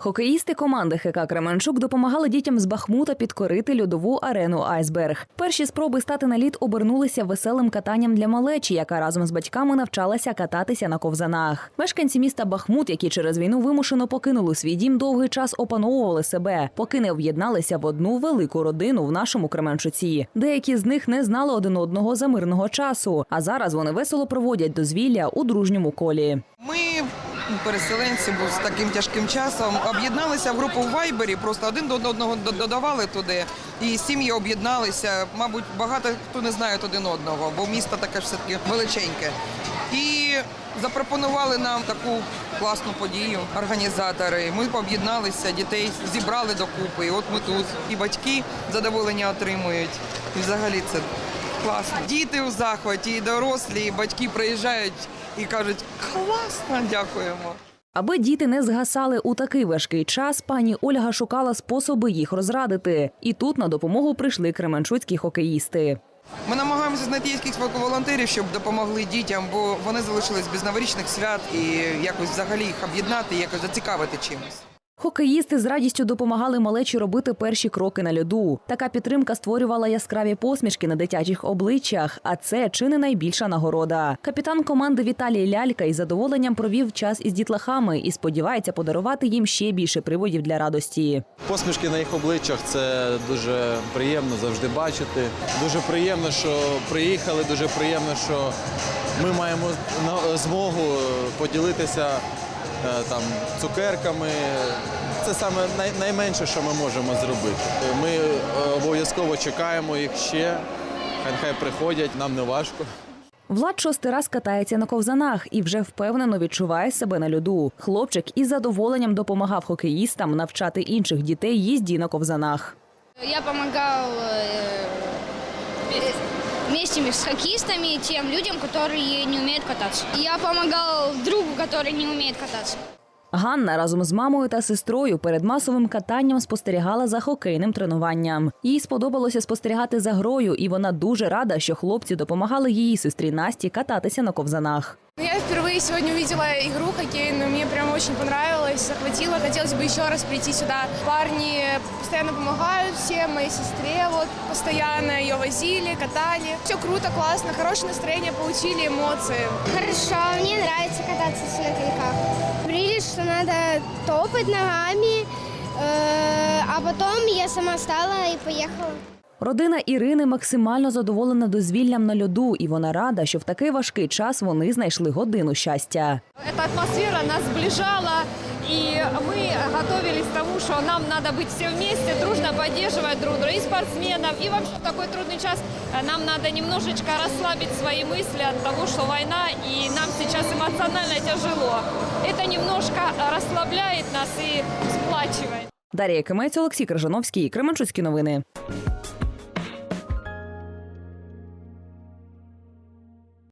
Хокеїсти команди ХК Кременчук допомагали дітям з Бахмута підкорити льодову арену Айсберг. Перші спроби стати на лід обернулися веселим катанням для малечі, яка разом з батьками навчалася кататися на ковзанах. Мешканці міста Бахмут, які через війну вимушено покинули свій дім, довгий час опановували себе, поки не об'єдналися в одну велику родину в нашому Кременчуці. Деякі з них не знали один одного за мирного часу, а зараз вони весело проводять дозвілля у дружньому колі. Ми, переселенці, бо з таким тяжким часом, об'єдналися в групу в Вайбері, просто один до одного додавали туди, і сім'ї об'єдналися. Мабуть, багато хто не знає один одного, бо місто таке ж все-таки величеньке. І запропонували нам таку класну подію організатори. Ми об'єдналися, дітей зібрали докупи. І от ми тут. І батьки задоволення отримують. І взагалі це класно. Діти у захваті, і дорослі, і батьки приїжджають і кажуть, класно, дякуємо. Аби діти не згасали у такий важкий час, пані Ольга шукала способи їх розрадити. І тут на допомогу прийшли кременчуцькі хокеїсти. Ми намагаємося знайти якихось волонтерів, щоб допомогли дітям, бо вони залишились без новорічних свят і якось взагалі їх об'єднати, якось зацікавити чимось. Хокеїсти з радістю допомагали малечі робити перші кроки на льоду. Така підтримка створювала яскраві посмішки на дитячих обличчях, а це чи не найбільша нагорода. Капітан команди Віталій Лялька із задоволенням провів час із дітлахами і сподівається подарувати їм ще більше приводів для радості. Посмішки на їх обличчях це дуже приємно завжди бачити. Дуже приємно, що приїхали. Дуже приємно, що ми маємо змогу поділитися там цукерками. Це саме найменше, що ми можемо зробити. Ми е, обов'язково чекаємо їх ще. Хай хай приходять, нам не важко. Влад шостий раз катається на ковзанах і вже впевнено відчуває себе на льоду. Хлопчик із задоволенням допомагав хокеїстам навчати інших дітей їзді на ковзанах. Я помогал э, вместе с хоккеистами тем людям, которые не умеют кататься. Я помогал другу, который не умеет кататься. Ганна разом з мамою та сестрою перед масовим катанням спостерігала за хокейним тренуванням. Їй сподобалося спостерігати за грою, і вона дуже рада, що хлопці допомагали її сестрі Насті кататися на ковзанах. Я впервые сегодня увидела игру хоккейную, мне прям очень понравилось, захватило. Хотелось бы еще раз прийти сюда. Парни постоянно помогают всем, моей сестре вот постоянно ее возили, катали. Все круто, классно, хорошее настроение, получили эмоции. Хорошо, мне нравится кататься на коньках. Говорили, что надо топать ногами, э, а потом я сама стала и поехала. Родина Ірини максимально задоволена дозвіллям на льоду, і вона рада, що в такий важкий час вони знайшли годину щастя. Эта атмосфера нас сближала, и мы готовились к тому, что нам надо быть все вместе, дружно поддерживать друг друга, и спортсменов, и вообще в такой трудный час э, нам надо немножечко расслабить свои мысли от того, что война, и нам сейчас эмоционально тяжело. Это немножко расслабляет нас и сплачивает. Дар'я Кимець, Олексій Крижановський, Кременчуцькі новини.